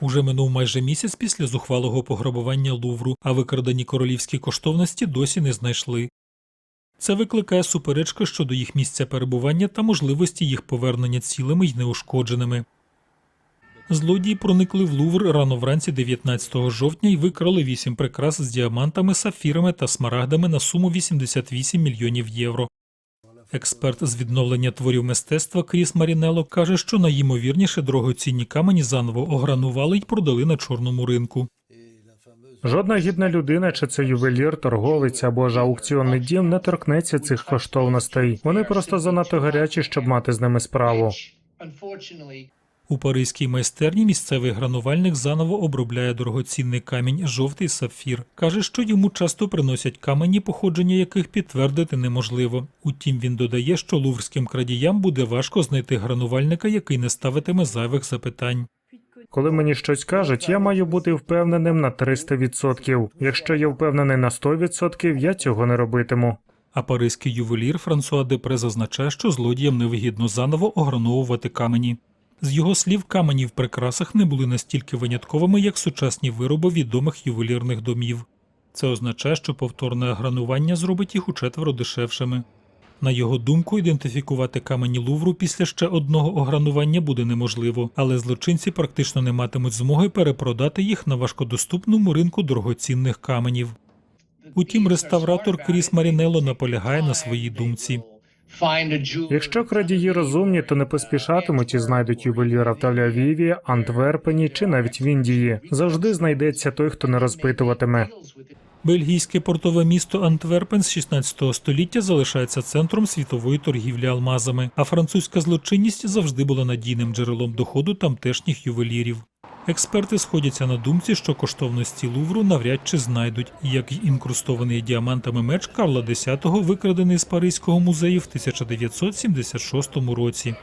Уже минув майже місяць після зухвалого пограбування Лувру, а викрадені королівські коштовності досі не знайшли. Це викликає суперечки щодо їх місця перебування та можливості їх повернення цілими й неушкодженими. Злодії проникли в Лувр рано вранці 19 жовтня і викрали вісім прикрас з діамантами, сафірами та смарагдами на суму 88 мільйонів євро. Експерт з відновлення творів мистецтва Кріс Марінело каже, що найімовірніше дорогоцінні камені заново огранували й продали на чорному ринку. Жодна гідна людина, чи це ювелір, торговець або ж аукціонний дім, не торкнеться цих коштовностей. Вони просто занадто гарячі, щоб мати з ними справу. У паризькій майстерні місцевий гранувальник заново обробляє дорогоцінний камінь жовтий сапфір. Каже, що йому часто приносять камені, походження яких підтвердити неможливо. Утім, він додає, що луврським крадіям буде важко знайти гранувальника, який не ставитиме зайвих запитань. Коли мені щось кажуть, я маю бути впевненим на 300%. Якщо я впевнений на 100%, я цього не робитиму. А паризький ювелір Франсуа Депре зазначає, що злодіям невигідно заново ограновувати камені. З його слів, камені в прикрасах не були настільки винятковими, як сучасні вироби відомих ювелірних домів. Це означає, що повторне гранування зробить їх учетверо дешевшими. На його думку, ідентифікувати камені Лувру після ще одного огранування буде неможливо, але злочинці практично не матимуть змоги перепродати їх на важкодоступному ринку дорогоцінних каменів. Утім, реставратор Кріс Марінелло наполягає на своїй думці. Якщо крадії розумні, то не поспішатимуть і знайдуть ювеліра в Тель-Авіві, Антверпені чи навіть в Індії. Завжди знайдеться той, хто не розпитуватиме. Бельгійське портове місто Антверпен з 16 століття залишається центром світової торгівлі алмазами, а французька злочинність завжди була надійним джерелом доходу тамтешніх ювелірів. Експерти сходяться на думці, що коштовності Лувру навряд чи знайдуть, як й інкрустований діамантами меч Карла X, викрадений з Паризького музею в 1976 році.